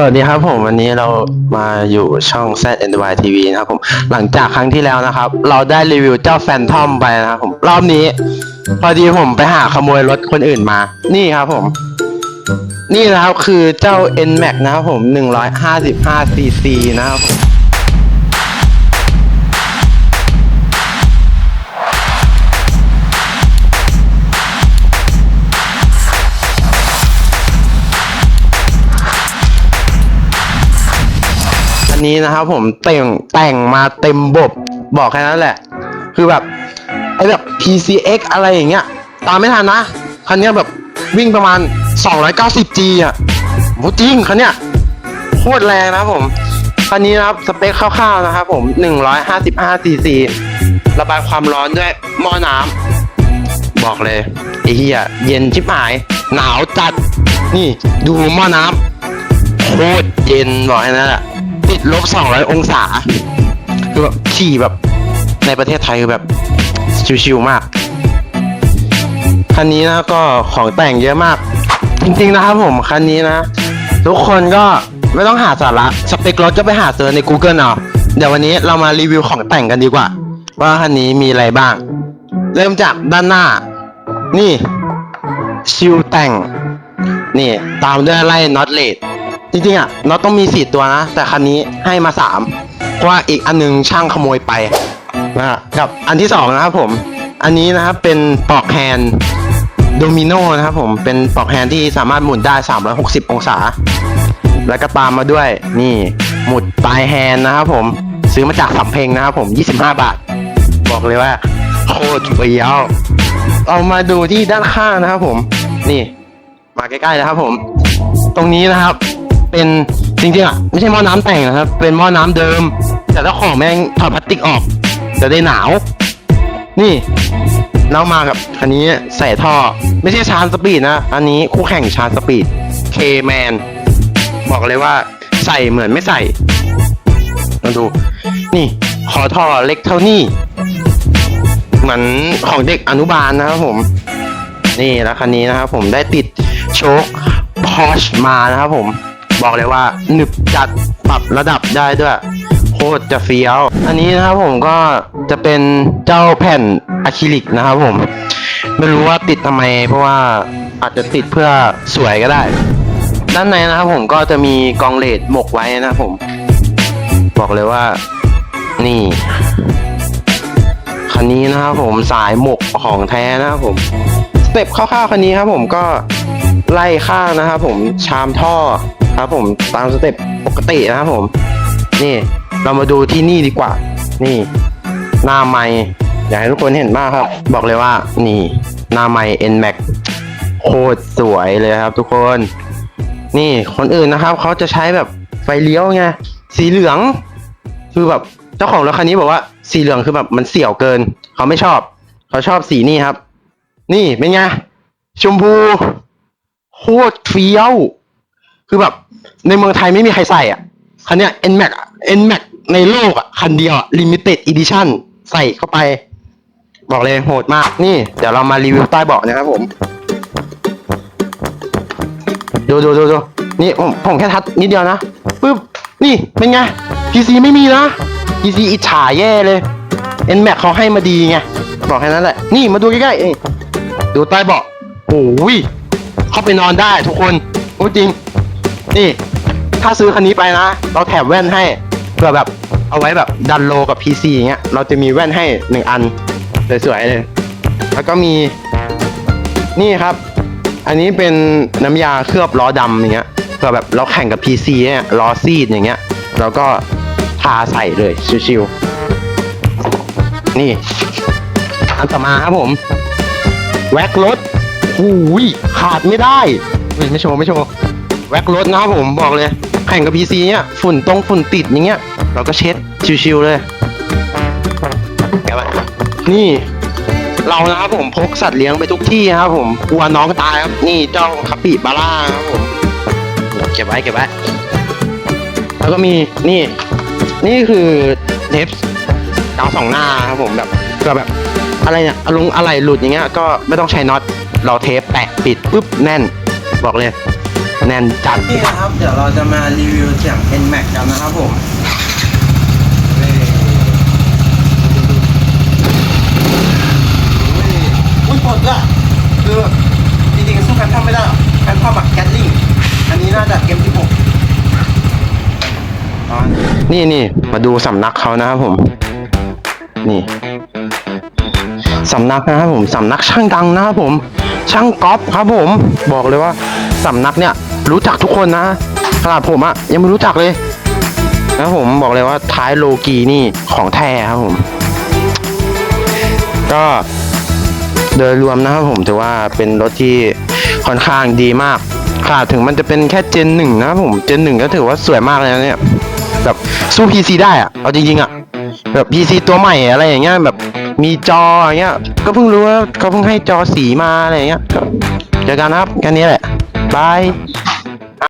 สวัสดีครับผมวันนี้เรามาอยู่ช่อง Z N Y TV นะครับผมหลังจากครั้งที่แล้วนะครับ เราได้รีวิวเจ้าแฟนทอมไปนะครับผมรอบนี้ พอดีผมไปหาขโมยรถคนอื่นมา นี่ครับผม นี่นะครับคือเจ้า N Max นะครับผม 155 cc นะครับผมันนี้นะครับผมแต่งแต่งมาเต็มบบบอกแค่นั้นแหละ คือแบบไอ้แบบ PCX อะไรอย่างเงี้ย ตามไม่ทันนะ คันเนี้ยแบบวิ่งประมาณ 290G อะโหจริงคันเนี้ยโคตรแรงนะผม คันนี้นะครับ สเปคคร่าวๆนะครับผม 155cc ระบายความร้อนด้วยหม้อน้ำบอกเลยไอ้เหี้ยเย็นชิบหาย หนาวจัด นี่ดูหม้อน้ำโคตรเย็นบอกให้นั่นแหละ ลบ200องศา คือแบบขี่แบบในประเทศไทยคือแบบชิวๆมากคันนี้นะก็ของแต่งเยอะมาก จริงๆนะครับผมคันนี้นะ ทุกคนก็ไม่ต้องหาสาระสเปครถก็ไปหาเจอใน Google เอาเดี๋ยววันนี้เรามารีวิวของแต่งกันดีกว่า ว่าคันนี้มีอะไรบ้าง เริ่มจากด้านหน้า นี่ชิวแต่ง นี่ตามด้วยไล่น็อตเลด จริงๆอะน็อตต้องมีสี่ตัวนะ แต่คันนี้ให้มาสามเพราะว่าอีกอันหนึงช่างขโมยไปนะฮะกับอันที่สองนะครับผม อันนี้นะครับเป็นปลอกแฮนด์โดมิโนนะครับผมเป็นปลอกแฮนด์ที่สามารถหมุนได้ 360 องศา แล้วก็ตามมาด้วยนี่หมุดปลายแฮนด์นะครับผมซื้อมาจากสำเพ็งนะครับผม 25 บาท บอกเลยว่าโคตรเฟี้ยวเอามาดูที่ด้านข้างนะครับผม นี่ มาใกล้ๆนะครับผม ตรงนี้นะครับ เป็นจริงๆอะไม่ใช่หม้อน้ำแต่งนะครับ เป็นหม้อน้ำเดิม แต่เจ้าของแม่งถอดพลาสติกออกจะได้หนาว นี่แล้วมากับคันนี้ใส่ท่อ ไม่ใช่ชานสปีดนะ อันนี้คู่แข่งชานสปีดเคแมนบอกเลยว่าใส่เหมือนไม่ใส่มาดู นี่ขอท่อเล็กเท่านี้เหมือนของเด็กอนุบาลนะครับผม นี่แล้วคันนี้นะครับผมได้ติดโชคพอชมานะครับผม บอกเลยว่าหนึบจัดปรับระดับได้ด้วยโคตรจะเฟี้ยว อันนี้นะครับผมก็จะเป็นเจ้าแผ่นอะคริลิกนะครับผม ไม่รู้ว่าติดทำไม เพราะว่าอาจจะติดเพื่อสวยก็ได้ ด้านในนะครับผมก็จะมีกองเลดหมกไว้นะครับผม บอกเลยว่า นี่คันนี้นะครับผมสายหมกของแท้นะครับผมสเต็ปคร่าวๆคันนี้ครับผมก็ไล่ข้างนะครับผมชามท่อ ครับผมตามสเต็ปปกตินะครับผม นี่เรามาดูที่นี่ดีกว่า นี่ หน้าไม้อยากให้ทุกคนเห็นมากครับ บอกเลยว่า นี่ หน้าไม้ N Max โคตรสวยเลยครับ ทุกคน นี่คนอื่นนะครับเขาจะใช้แบบไฟเลี้ยวไงสีเหลือง คือแบบเจ้าของรถคันนี้บอกว่า สีเหลืองคือแบบมันเสี่ยวเกิน เขาไม่ชอบ เขาชอบสีนี้ครับ นี่เป็นไงชมพูโคตรเฟี้ยว คือแบบ ในเมืองไทยไม่มีใครใส่อะ คันเนี้ย N Max NMAX ในโลกอะ คันเดียวอะ Limited Edition ใส่เข้าไป บอกเลยโหดมาก นี่ เดี๋ยวเรามารีวิวใต้เบาะนะครับผม ดูดูดูดูนี่ผมผมแค่ทัดนิดเดียวนะปึ๊บ นี่ เป็นไง PC ไม่มีนะ PC อิจฉาแย่เลย N Max เขาให้มาดีไง บอกแค่นั้นแหละ นี่มาดูใกล้ๆดูใต้เบาะโอ้ยเข้าไปนอนได้ทุกคน โอ้จริง นี่ถ้าซื้อคันนี้ไปนะ เราแถมแว่นให้เพื่อแบบเอาไว้แบบดันโลกับ PC อย่างเงี้ยเราจะมีแว่นให้หนึ่งอันสวยๆเลย แล้วก็มีนี่ครับ อันนี้เป็นน้ำยาเคลือบล้อดำอย่างเงี้ยเพื่อแบบเราแข่งกับ PC เนี่ยล้อซีดอย่างเงี้ยเราก็ทาใส่เลยชิวๆนี่ อันต่อมาครับผม แว็กรถหูยขาดไม่ได้ไม่โชว์ไม่โชว์ แว็กรถนะครับผมบอกเลย แข่งกับ PC เนี่ยฝุ่นตรงฝุ่นติดอย่างเงี้ย เราก็เช็ดชิวๆเลยแกะไปนี่ เรานะครับผมพกสัตว์เลี้ยงไปทุกที่นะครับผมกลัวน้องตายครับ นี่เจ้าคาปิบาร่าครับผมเก็บไว้เก็บไว้แล้วก็มีนี่ นี่คือเทปกาวสองหน้าครับผมแบบก็แบบอะไรเนี่ยอารมณ์อะไรหลุดอย่างเงี้ยก็ไม่ต้องใช้น็อตเราเทปแปะปิดปุ๊บแน่น บอกเลย แน่นจัดนี่นะครับ เดี๋ยวเราจะมารีวิวเสียง N Max กันนะครับผมอุ้ยปลดละคือจริงๆสู้แฟนทอมไม่ได้หรอกแฟนทอมแบบแกลลิงอันนี้น่าจะเกมที่หกอ๋อนี่นี่มาดูสำนักเขานะครับผม นี่สำนักนะครับผมสำนักช่างดังนะครับผม ช่างก๊อฟครับผม บอกเลยว่าสำนักเนี่ย รู้จักทุกคนนะขนาดผมอะยังไม่รู้จักเลยนะครับผมบอกเลยว่าท้ายโลกีนี่ของแท้ครับผม ก็โดยรวมนะครับผมถือว่าเป็นรถที่ค่อนข้างดีมากค่ะถึงมันจะเป็นแค่เจนหนึ่งนะผมเจนหนึ่งก็ถือว่าสวยมากเลยนะเนี่ยแบบสู้ PC ได้อะเอาจริงๆอะแบบ PC ตัวใหม่อะไรอย่างเงี้ยแบบมีจออย่างเงี้ย ก็เพิ่งรู้ว่าเขาเพิ่งให้จอสีมาอะไรอย่างเงี้ยเจอกันครับแค่นี้แหละบาย